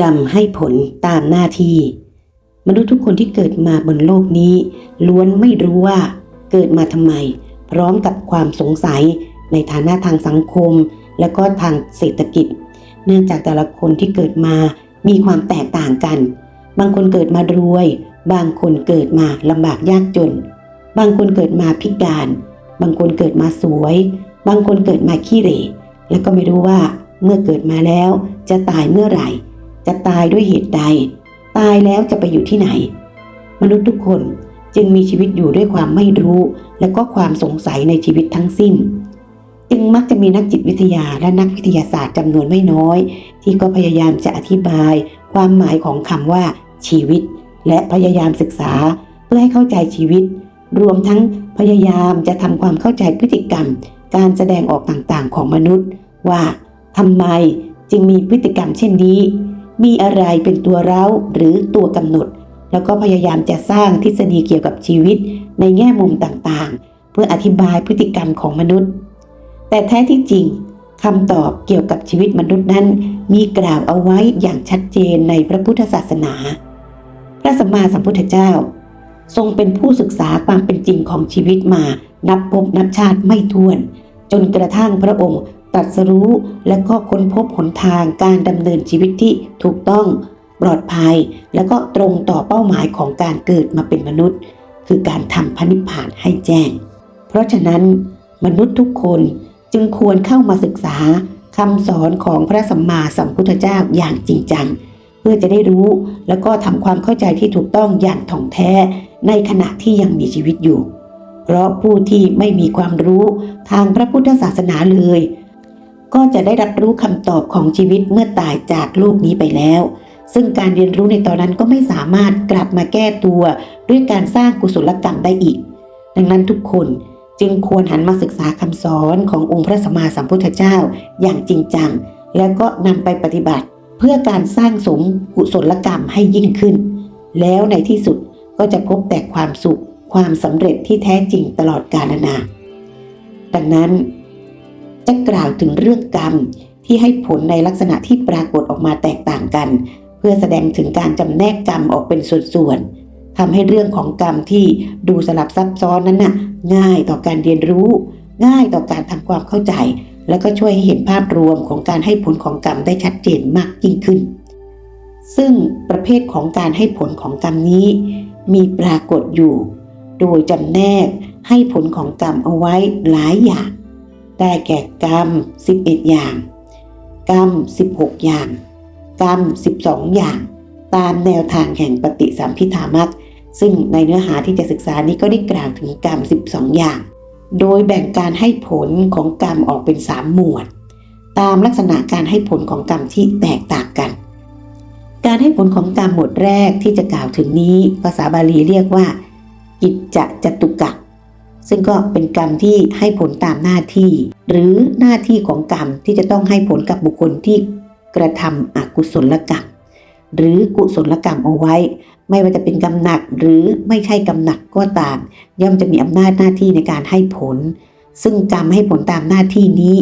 กรรมให้ผลตามหน้าที่ มนุษย์ทุกคนที่เกิดมาบนโลกนี้ ล้วนไม่รู้ว่าเกิดมาทำไม พร้อมกับความสงสัยในฐานะทางสังคม และก็ทางเศรษฐกิจ เนื่องจากแต่ละคนที่เกิดมามีความแตกต่างกัน บางคนเกิดมารวย บางคนเกิดมาลำบากยากจน บางคนเกิดมาพิการ บางคนเกิดมาสวย บางคนเกิดมาขี้เหร่ และก็ไม่รู้ว่าเมื่อเกิดมาแล้วจะตายเมื่อไหร่ จะตายด้วยเหตุใด ตายแล้วจะไปอยู่ที่ไหน มนุษย์ทุกคนจึงมีชีวิตอยู่ด้วยความไม่รู้ และก็ความสงสัยในชีวิตทั้งสิ้น จึงมักจะมีนักจิตวิทยาและนักวิทยาศาสตร์จำนวนไม่น้อย ที่ก็พยายามจะอธิบาย ความหมายของคำว่า ชีวิต และพยายามศึกษาเพื่อให้เข้าใจชีวิต รวมทั้งพยายามจะทำความเข้าใจพฤติกรรม การแสดงออกต่างๆของมนุษย์ ว่าทำไมจึงมีพฤติกรรมเช่นนี้ มีอะไรเป็นตัวเร้าหรือตัวกำหนด แล้วก็พยายามจะสร้างทฤษฎีเกี่ยวกับชีวิตในแง่มุมต่างๆ เพื่ออธิบายพฤติกรรมของมนุษย์ แต่แท้ที่จริงคำตอบเกี่ยวกับชีวิตมนุษย์นั้น มีกล่าวเอาไว้อย่างชัดเจนในพระพุทธศาสนา พระสัมมาสัมพุทธเจ้า ทรงเป็นผู้ศึกษาความเป็นจริงของชีวิตมา นับพบนับชาติไม่ถ้วน จนกระทั่งพระองค์ ตรัสรู้และก็ค้นพบหนทางการดำเนินชีวิตที่ถูกต้อง ปลอดภัย และก็ตรงต่อเป้าหมายของการเกิดมาเป็นมนุษย์ คือการทำพระนิพพานให้แจ้ง เพราะฉะนั้นมนุษย์ทุกคนจึงควรเข้ามาศึกษาคำสอนของพระสัมมาสัมพุทธเจ้าอย่างจริงจัง เพื่อจะได้รู้แล้วก็ทำความเข้าใจที่ถูกต้องอย่างถ่องแท้ในขณะที่ยังมีชีวิตอยู่ เพราะผู้ที่ไม่มีความรู้ทางพระพุทธศาสนาเลย ก็จะได้รับรู้คำตอบของชีวิตเมื่อตายจากโลกนี้ไปแล้ว ซึ่งการเรียนรู้ในตอนนั้นก็ไม่สามารถกลับมาแก้ตัว ด้วยการสร้างกุศลกรรมได้อีก ดังนั้นทุกคนจึงควรหันมาศึกษาคำสอนขององค์พระสัมมาสัมพุทธเจ้าอย่างจริงจัง แล้วก็นำไปปฏิบัติ เพื่อการสร้างสมกุศลกรรมให้ยิ่งขึ้น แล้วในที่สุดก็จะพบแต่ความสุข ความสำเร็จที่แท้จริงตลอดกาลนานดังนั้น จะกล่าวถึงเรื่องกรรมที่ให้ผลในลักษณะที่ปรากฏออกมาแตกต่างกัน เพื่อแสดงถึงการจำแนกกรรมออกเป็นส่วนๆทำให้เรื่องของกรรมที่ดูสลับซับซ้อนนั้นน่ะง่ายต่อการเรียนรู้ ง่ายต่อการทำความเข้าใจ และก็ช่วยให้เห็นภาพรวมของการให้ผลของกรรมได้ชัดเจนมากยิ่งขึ้น ซึ่งประเภทของการให้ผลของกรรมนี้ มีปรากฏอยู่ โดยจำแนกให้ผลของกรรมเอาไว้หลายอย่าง ได้แก่กรรม 11 อย่าง กรรม 16 อย่าง กรรม 12 อย่าง ตามแนวทางแห่งปฏิสัมพิธามักซึ่งในเนื้อหาที่จะศึกษานี้ก็ได้กล่าวถึงกรรม 12 อย่าง โดยแบ่งการให้ผลของกรรมออกเป็น 3 หมวด ตามลักษณะการให้ผลของกรรมที่แตกต่างกัน การให้ผลของกรรมหมวดแรกที่จะกล่าวถึงนี้ ภาษาบาลีเรียกว่า กิจจะจตุกะ ซึ่งก็เป็นกรรมที่ให้ผลตามหน้าที่ หรือหน้าที่ของกรรมที่จะต้องให้ผลกับบุคคลที่กระทำอกุศลกรรมหรือกุศลกรรมเอาไว้ ไม่ว่าจะเป็นกรรมหนักหรือไม่ใช่กรรมหนักก็ตาม ย่อมจะมีอำนาจหน้าที่ในการให้ผล ซึ่งกรรมให้ผลตามหน้าที่นี้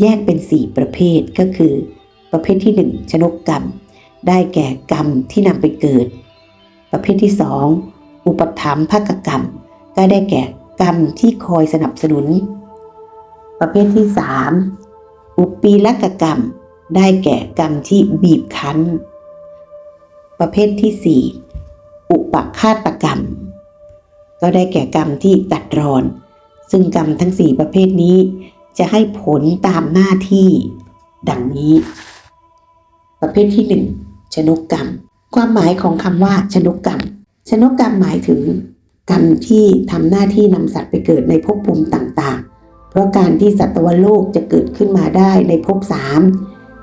แยกเป็น 4 ประเภทก็คือ ประเภทที่ 1 ชนกกรรม ได้แก่กรรมที่นำไปเกิด ประเภทที่ 2 อุปถัมภกกรรม ก็ได้แก่กรรมที่คอยสนับสนุน ประเภทที่ 3 อุปีลกกรรม ได้แก่กรรมที่บีบคั้น ประเภทที่ 4 อุปฆาตกรรม ก็ได้แก่กรรมที่ตัดรอน ซึ่งกรรมทั้ง 4 ประเภทนี้ จะให้ผลตามหน้าที่ ดังนี้ ประเภทที่ 1 ชนกกรรม ความหมายของคำว่าชนกกรรม ชนกกรรมหมายถึง กรรมที่ทำหน้าที่นำสัตว์ไปเกิดในภพภูมิต่างๆ เพราะการที่สัตวโลกจะเกิดขึ้นมาได้ในภพสาม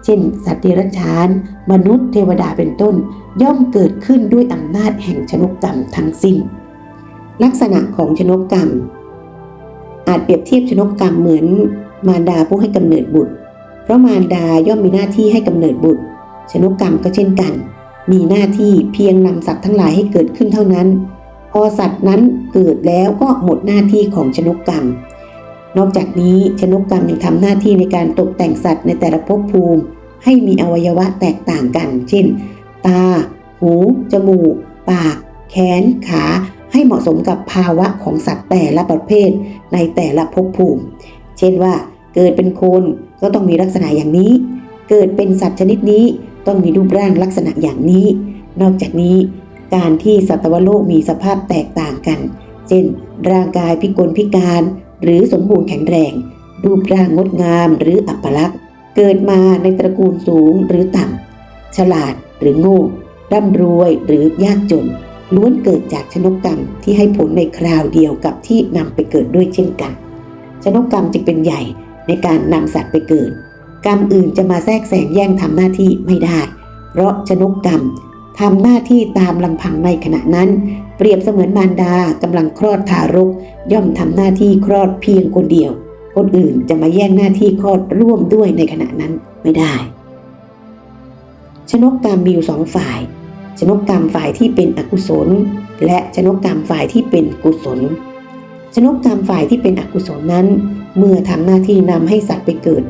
เช่น สัตว์เดรัจฉาน มนุษย์เทวดาเป็นต้น ย่อมเกิดขึ้นด้วยอำนาจแห่งชนกกรรมทั้งสิ้น ลักษณะของชนกกรรม อาจเปรียบเทียบชนกกรรมเหมือน มารดาผู้ให้กำเนิดบุตร เพราะมารดาย่อมมีหน้าที่ให้กำเนิดบุตร ชนกกรรมก็เช่นกัน มีหน้าที่เพียงนำสัตว์ทั้งหลายให้เกิดขึ้นเท่านั้น พอสัตว์นั้นเกิดแล้วก็หมดหน้าที่ของชนกกรรม นอกจากนี้ชนกกรรมยังทำหน้าที่ในการตกแต่งสัตว์ในแต่ละภพภูมิ ให้มีอวัยวะแตกต่างกัน เช่น ตา หู จมูก ปาก แขน ขา ให้เหมาะสมกับภาวะของสัตว์แต่ละประเภทในแต่ละภพภูมิ เช่นว่า เกิดเป็นคนก็ต้องมีลักษณะอย่างนี้ เกิดเป็นสัตว์ชนิดนี้ต้องมีรูปร่างลักษณะอย่างนี้ นอกจากนี้ การที่สัตวโลกมีสภาพแตกต่างกัน เช่น ร่างกายพิกลพิการ หรือสมบูรณ์แข็งแรง รูปร่างงดงามหรืออัปลักษณ์ เกิดมาในตระกูลสูงหรือต่ำ ฉลาดหรือโง่ร่ำรวยหรือยากจน ล้วนเกิดจากชนกกรรมที่ให้ผลในคราวเดียวกับที่นำไปเกิดด้วยเช่นกัน ชนกกรรมจึงเป็นใหญ่ในการนำสัตว์ไปเกิด กรรมอื่นจะมาแทรกแซงแย่งทำหน้าที่ไม่ได้ เพราะชนกกรรม ทำหน้าที่ตามลำพังในขณะนั้น เปรียบเสมือนมารดากำลังคลอดทารก ย่อมทำหน้าที่คลอดเพียงคนเดียว คนอื่นจะมาแย่งหน้าที่คลอดร่วมด้วยในขณะนั้นไม่ได้ ชนกกรรมมีอยู่สองฝ่าย ชนกกรรมฝ่ายที่เป็นอกุศล และชนกกรรมฝ่ายที่เป็นกุศล ชนกกรรมฝ่ายที่เป็นอกุศลนั้น เมื่อทำหน้าที่นำให้สัตว์ไปเกิด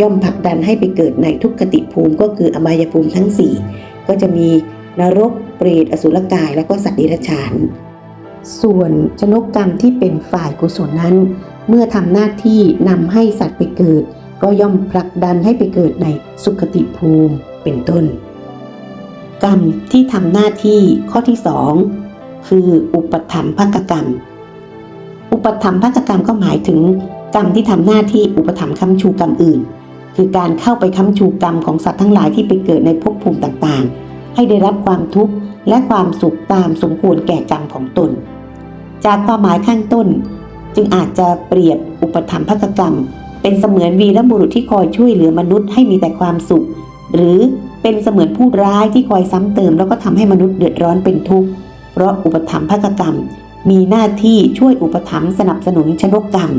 ย่อมผลักดันให้ไปเกิดในทุกขติภูมิก็คืออบายภูมิทั้ง4ก็จะมี นรกเปรตอสุรกาย และก็สัตว์เดรัจฉาน ส่วนชนกกรรมที่เป็นฝ่ายกุศลนั้น เมื่อทำหน้าที่นำให้สัตว์ไปเกิด ก็ย่อมผลักดันให้ไปเกิดในสุขติภูมิเป็นต้น กรรมที่ทำหน้าที่ข้อที่สองคืออุปถัมภกกรรม อุปถัมภกกรรมก็หมายถึงกรรมที่ทำหน้าที่อุปถัมค้ำชูกรรมอื่น คือการเข้าไปค้ำชูกรรมของสัตว์ทั้งหลายที่ไปเกิดในภพภูมิต่างๆ ให้ได้รับความทุกข์และความสุขตามสมควรแก่กรรมของตน จากความหมายข้างต้น จึงอาจจะเปรียบอุปถัมภกกรรม เป็นเสมือนวีรบุรุษที่คอยช่วยเหลือมนุษย์ให้มีแต่ความสุข หรือเป็นเสมือนผู้ร้ายที่คอยซ้ำเติม แล้วก็ทำให้มนุษย์เดือดร้อนเป็นทุกข์เพราะอุปถัมภกกรรม มีหน้าที่ช่วยอุปถัมภ์สนับสนุนชนกกรรม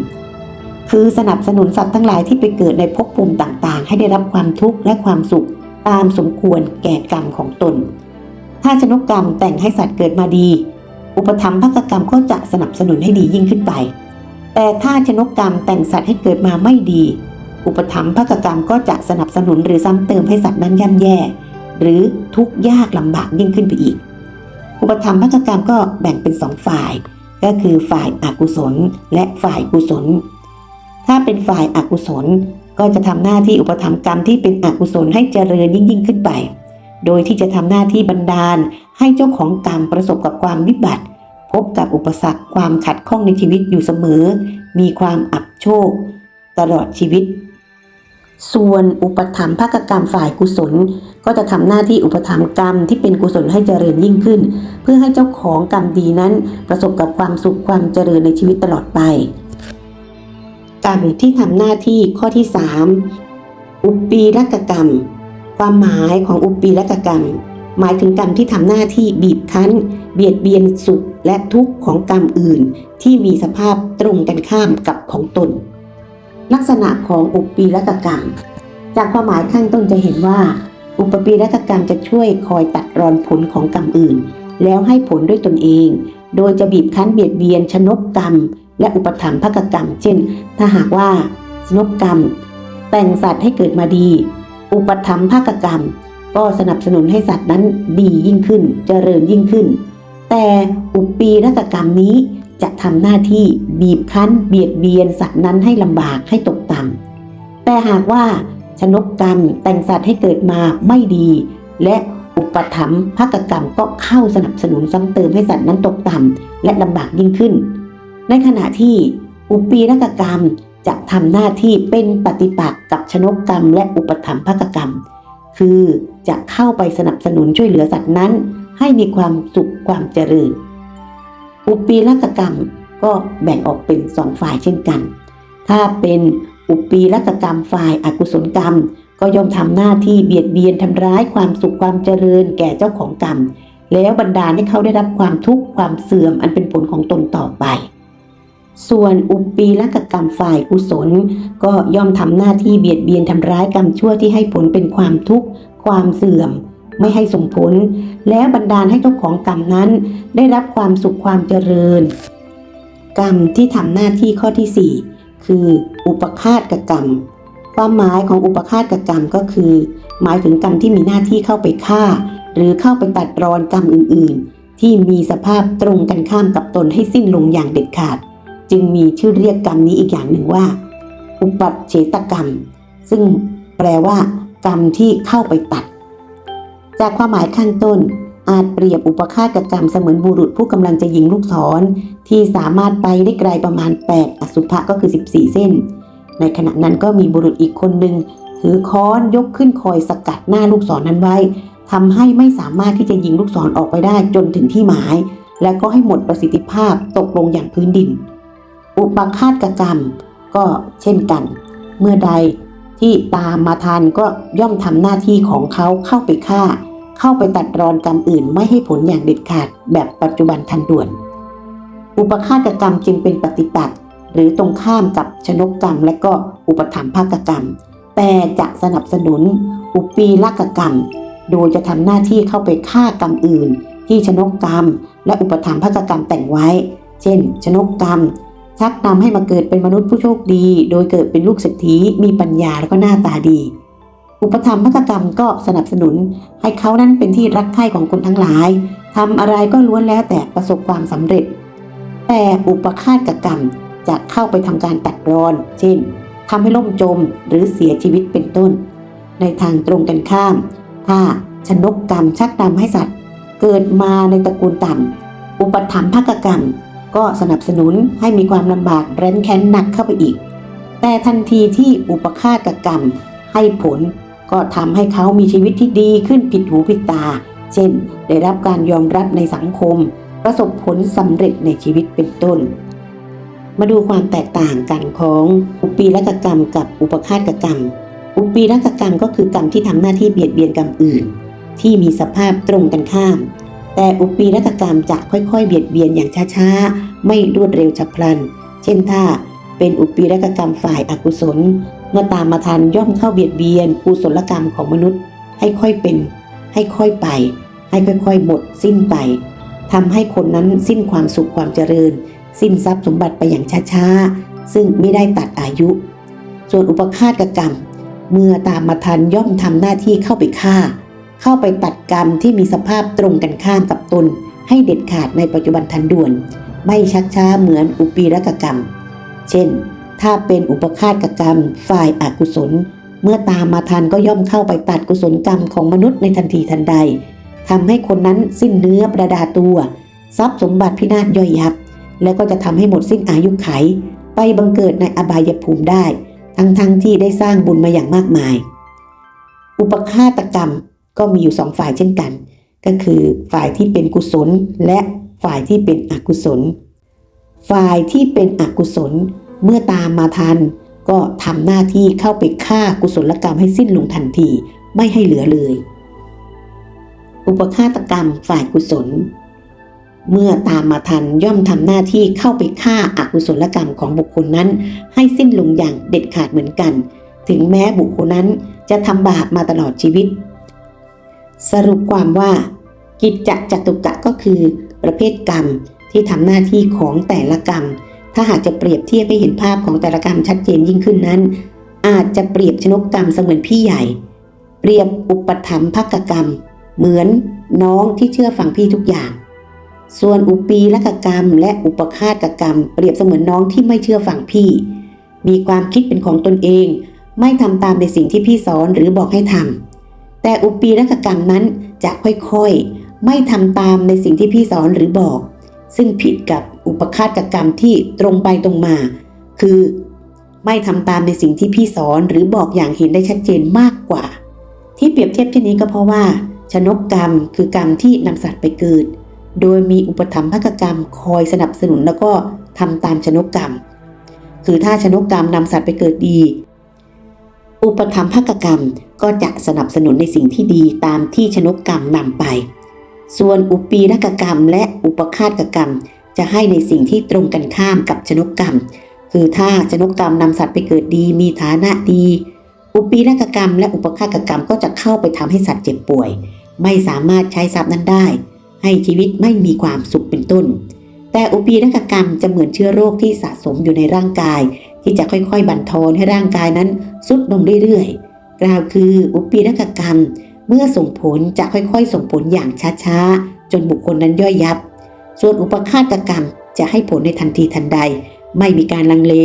คือสนับสนุนสัตว์ทั้งหลายที่ไปเกิดในภพภูมิต่างๆ ให้ได้รับความทุกข์และความสุข ตามสมควรแก่กรรมของตน ถ้าชนกกรรมแต่งให้สัตว์เกิดมาดี อุปถัมภกกรรมก็จะสนับสนุนให้ดียิ่งขึ้นไป แต่ถ้าชนกกรรมแต่งสัตว์ให้เกิดมาไม่ดี อุปถัมภกกรรมก็จะสนับสนุนหรือซ้ำเติมให้สัตว์นั้นย่ำแย่ หรือทุกข์ยากลำบากยิ่งขึ้นไปอีก อุปถัมภกกรรมก็แบ่งเป็นสองฝ่าย ก็คือฝ่ายอากุศลและฝ่ายกุศลถ้าเป็นฝ่ายอากุศล ก็จะทำหน้าที่อุปถัมภ์กรรมที่เป็นอกุศลให้เจริญยิ่งยิ่งขึ้นไป โดยที่จะทำหน้าที่บันดาล ให้เจ้าของกรรมประสบกับความวิบัติ พบกับอุปสรรคความขัดข้องในชีวิตอยู่เสมอ มีความอับโชค ตลอดชีวิต ส่วนอุปถัมภกกรรมฝ่ายกุศล ก็จะทำหน้าที่อุปถัมภ์กรรมที่เป็นกุศลให้เจริญยิ่งขึ้น เพื่อให้เจ้าของกรรมดีนั้นประสบกับความสุขความเจริญในชีวิตตลอดไป กรรมที่ทำหน้าที่ข้อที่ 3 อุปปีรกกรรม ความหมายของอุปปีรกกรรม หมายถึงกรรมที่ทำหน้าที่บีบคั้น เบียดเบียนสุขและทุกข์ของกรรมอื่น ที่มีสภาพตรงกันข้ามกับของตน ลักษณะของอุปปีรกกรรม จากความหมายข้างต้นจะเห็นว่า อุปปีรกกรรมจะช่วยคอยตัดรอนผลของกรรมอื่น แล้วให้ผลด้วยตนเอง โดยจะบีบคั้นเบียดเบียนชนกกรรม และอุปถัมภกกรรม เช่น ถ้าหากว่าชนกกรรม แต่งสัตว์ให้เกิดมาดี อุปถัมภกกรรม ก็สนับสนุนให้สัตว์นั้นดียิ่งขึ้นเจริญยิ่งขึ้น แต่อุปปีรกกรรมนี้จะทำหน้าที่บีบคั้น เบียดเบียนสัตว์นั้นให้ลำบากให้ตกต่ำแต่หากว่าชนกกรรมแต่งสัตว์ให้เกิดมาไม่ดี และอุปถัมภกกรรมก็เข้าสนับสนุนซ้ำเติมให้สัตว์นั้นตกต่ำและลำบากยิ่งขึ้น ในขณะที่อุปีรกกรรมจะทำหน้าที่เป็นปฏิปักษ์กับชนกกรรม และอุปถัมภกกรรม คือจะเข้าไปสนับสนุนช่วยเหลือสัตว์นั้น ให้มีความสุขความเจริญ อุปีรกกรรมก็แบ่งออกเป็นสองฝ่ายเช่นกัน ถ้าเป็นอุปีรักกรรมฝ่ายอากุศลกรรม ก็ย่อมทำหน้าที่เบียดเบียนทำร้ายความสุขความเจริญแก่เจ้าของกรรม แล้วบรรดาให้เขาได้รับความทุกข์ความเสื่อมอันเป็นผลของตนต่อไป ส่วนอุปปีรกกรรมฝ่ายกุศล ก็ย่อมทำหน้าที่เบียดเบียนทำร้ายกรรมชั่วที่ให้ผลเป็นความทุกข์ ความเสื่อม ไม่ให้ส่งผล แล้วบรรดาลให้เจ้าของกรรมนั้น ได้รับความสุขความเจริญ กรรมที่ทำหน้าที่ข้อที่ 4 คือ อุปคาตกรรม ความหมายของอุปคาตกรรมก็คือ หมายถึงกรรมที่มีหน้าที่เข้าไปฆ่า หรือเข้าไปตัดรอนกรรมอื่น ๆ ที่มีสภาพตรงกันข้ามกับตนให้สิ้นลงอย่างเด็ดขาด จึงมีชื่อเรียกกรรมนี้อีกอย่างหนึ่งว่า อุปัชเฉตกรรม ซึ่งแปลว่า กรรมที่เข้าไปตัด จากความหมายข้างต้น อาจเปรียบอุปฆาตกรรมเสมือนบุรุษผู้กำลังจะยิงลูกศร ที่สามารถไปได้ไกลประมาณ 8 อสุภะก็คือ 14 เส้น ในขณะนั้นก็มีบุรุษอีกคนหนึ่งถือค้อนยกขึ้นคอยสกัดหน้าลูกศรนนั้นไว้ทำให้ไม่สามารถที่จะยิงลูกศรออกไปได้จนถึงที่หมาย และก็ให้หมดประสิทธิภาพตกลงอย่างพื้นดิน อุปฆาตกรรมก็เช่นกัน เมื่อใดที่ตามมาทันก็ย่อมทำหน้าที่ของเขาเข้าไปฆ่า เข้าไปตัดรอนกรรมอื่นไม่ให้ผลอย่างเด็ดขาดแบบปัจจุบันทันด่วน อุปฆาตกรรมจึงเป็นปฏิปักษ์หรือตรงข้ามกับชนกกรรมและก็อุปถัมภากกรรม แต่จะสนับสนุน อุปีลักกรรม โดยจะทำหน้าที่เข้าไปฆ่ากรรมอื่น ที่ชนกกรรม และอุปถัมภากกรรมแต่งไว้ เช่น ชนกกรรม ชักนำให้มาเกิดเป็นมนุษย์ผู้โชคดี โดยเกิดเป็นลูกเศรษฐีมีปัญญาและก็หน้าตาดี อุปธรรมภกกรรมก็สนับสนุน ให้เขานั้นเป็นที่รักใคร่ของคนทั้งหลายทำอะไรก็ล้วนแล้วแต่ประสบความสำเร็จ แต่อุปฆาตกรรมจะเข้าไปทำการตัดรอน เช่นทำให้ล่มจมหรือเสียชีวิตเป็นต้น ในทางตรงกันข้าม ถ้าชนกกรรมชักนำให้สัตว์ เกิดมาในตระกูลต่ำอุปถัมภกกรรม ก็สนับสนุนให้มีความลำบากแร้นแค้นหนักเข้าไปอีก แต่ทันทีที่อุปฆาตกรรมให้ผลก็ทำให้เขามีชีวิตที่ดีขึ้นผิดหูผิดตา เช่น ได้รับการยอมรับในสังคม ประสบผลสำเร็จในชีวิตเป็นต้น มาดูความแตกต่างกันของอุปีรักกรรมกับอุปฆาตกรรม อุปีรักกรรมก็คือกรรมที่ทำหน้าที่เบียดเบียนกรรมอื่น ที่มีสภาพตรงกันข้าม แต่อุปีรักกรรมจะค่อยๆ เบียดเบียนอย่างช้าๆ ไม่รวดเร็วฉับพลัน เช่นถ้าเป็นอุปีรักกรรมฝ่ายอากุศล เมื่อตามมาทันย่อมเข้าเบียดเบียนกุศลกรรมของมนุษย์ ให้ค่อยเป็น ให้ค่อยไป ให้ค่อยๆ หมดสิ้นไปทำให้คนนั้นสิ้นความสุขความเจริญ สิ้นทรัพย์สมบัติไปอย่างช้าๆ ซึ่งไม่ได้ตัดอายุ ส่วนอุปฆาตกรรม เมื่อตามมาทันย่อมทำหน้าที่เข้าไปฆ่า เข้าไปตัดกรรมที่มีสภาพตรงกันข้ามกับตน ให้เด็ดขาดในปัจจุบันทันด่วน ไม่ชักช้าเหมือนอุปีรกกรรม เช่น ถ้าเป็นอุปฆาตกรรม ฝ่ายอากุศล เมื่อตามมาทันก็ย่อมเข้าไปตัดกุศลกรรมของมนุษย์ในทันทีทันใดทำให้คนนั้นสิ้นเนื้อประดาตัว ทรัพย์สมบัติพินาศย่อยยับ และก็จะทำให้หมดสิ้นอายุไข ไปบังเกิดในอบายภูมิได้ ทั้งๆทที่ได้สร้างบุญมาอย่างมากมาย อุปฆาตกรรม ก็มีอยู่สองฝ่ายเช่นกัน ก็คือฝ่ายที่เป็นกุศลและฝ่ายที่เป็นอกุศล ฝ่ายที่เป็นอกุศลเมื่อตามมาทัน ก็ทำหน้าที่เข้าไปฆ่ากุศลกรรมให้สิ้นลงทันทีไม่ให้เหลือเลย อุปฆาตกรรมฝ่ายกุศล เมื่อตามมาทันย่อมทำหน้าที่เข้าไปฆ่าอากุศลกรรมของบุคคลนั้น ให้สิ้นลงอย่างเด็ดขาดเหมือนกัน ถึงแม้บุคคลนั้นจะทำบาปมาตลอดชีวิต สรุปความว่า กิจจะจตุกะก็คือ ประเภทกรรมที่ทำหน้าที่ของแต่ละกรรม ถ้าหากจะเปรียบเทียบให้เห็นภาพของแต่ละกรรมชัดเจนยิ่งขึ้นนั้น อาจจะเปรียบชนกกรรมเสมือนพี่ใหญ่ เปรียบอุปถัมภกกรรม เหมือนน้องที่เชื่อฟังพี่ทุกอย่าง ส่วนอุปีลกกรรม และอุปฆาตกรรม เปรียบเสมือนน้องที่ไม่เชื่อฟังพี่ มีความคิดเป็นของตนเอง ไม่ทำตามในสิ่งที่พี่สอนหรือบอกให้ทำ แต่อุปีลกกรรมนั้นจะค่อยๆ ไม่ทำตามในสิ่งที่พี่สอนหรือบอก ซึ่งผิดกับอุปฆาตกรรมที่ตรงไปตรงมา คือไม่ทำตามในสิ่งที่พี่สอนหรือบอกอย่างเห็นได้ชัดเจนมากกว่า ที่เปรียบเทียบเช่นนี้ก็เพราะว่า ชนกกรรมคือกรรมที่นำสัตว์ไปเกิด โดยมีอุปถัมภกกรรมคอยสนับสนุนแล้วก็ทำตามชนกกรรม คือถ้าชนกกรรมนำสัตว์ไปเกิดดี อุปถัมภกกรรมก็จะสนับสนุนในสิ่งที่ดีตามที่ชนกกรรมนำไป ส่วนอุปีรกกรรม และอุปฆาตกรรม จะให้ในสิ่งที่ตรงกันข้ามกับชนกกรรม คือถ้าชนกกรรมนำสัตว์ไปเกิดดีมีฐานะดี อุปีรกกรรม และอุปฆาตกรรมก็จะเข้าไปทำให้สัตว์เจ็บป่วย ไม่สามารถใช้ทรัพย์นั้นได้ ให้ชีวิตไม่มีความสุขเป็นต้น แต่อุปีรกกรรมจะเหมือนเชื้อโรคที่สะสมอยู่ในร่างกาย ที่จะค่อยๆ บั่นทอนให้ร่างกายนั้นสุดลงเรื่อยๆ กล่าวคืออุปปีรกกรรม เมื่อส่งผลจะค่อยๆ ส่งผลอย่างช้าๆ จนบุคคลนั้นย่อยยับ ส่วนอุปฆาตกรรมจะให้ผลในทันทีทันใด ไม่มีการลังเล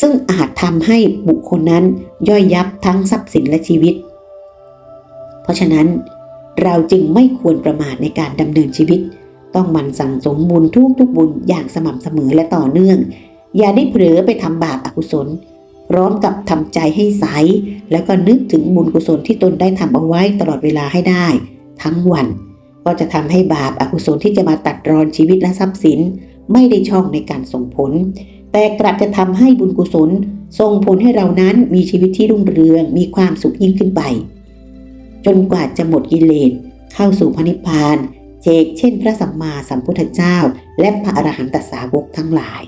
ซึ่งอาจทำให้บุคคลนั้นย่อยยับทั้งทรัพย์สินและชีวิต เพราะฉะนั้น เราจึงไม่ควรประมาทในการดำเนินชีวิต ต้องมันสั่งสมบุญทุกทุกบุญอย่างสม่ำเสมอและต่อเนื่อง อย่าได้เผลอไปทำบาปอกุศล พร้อมกับทำใจให้ใส แล้วก็นึกถึงบุญกุศลที่ตนได้ทำเอาไว้ตลอดเวลาให้ได้ ทั้งวัน ก็จะทำให้บาปอากุศลที่จะมาตัดรอนชีวิตและทรัพย์สิน ไม่ได้ช่องในการส่งผล แต่กลับจะทำให้บุญกุศลส่งผลให้เรานั้นมีชีวิตที่รุ่งเรืองมีความสุขยิ่งขึ้นไป จนกว่าจะหมดกิเลสเข้าสู่พระนิพพานเจกเช่น พระสัมมาสัมพุทธเจ้า และพระอรหันตสาวกทั้งหลาย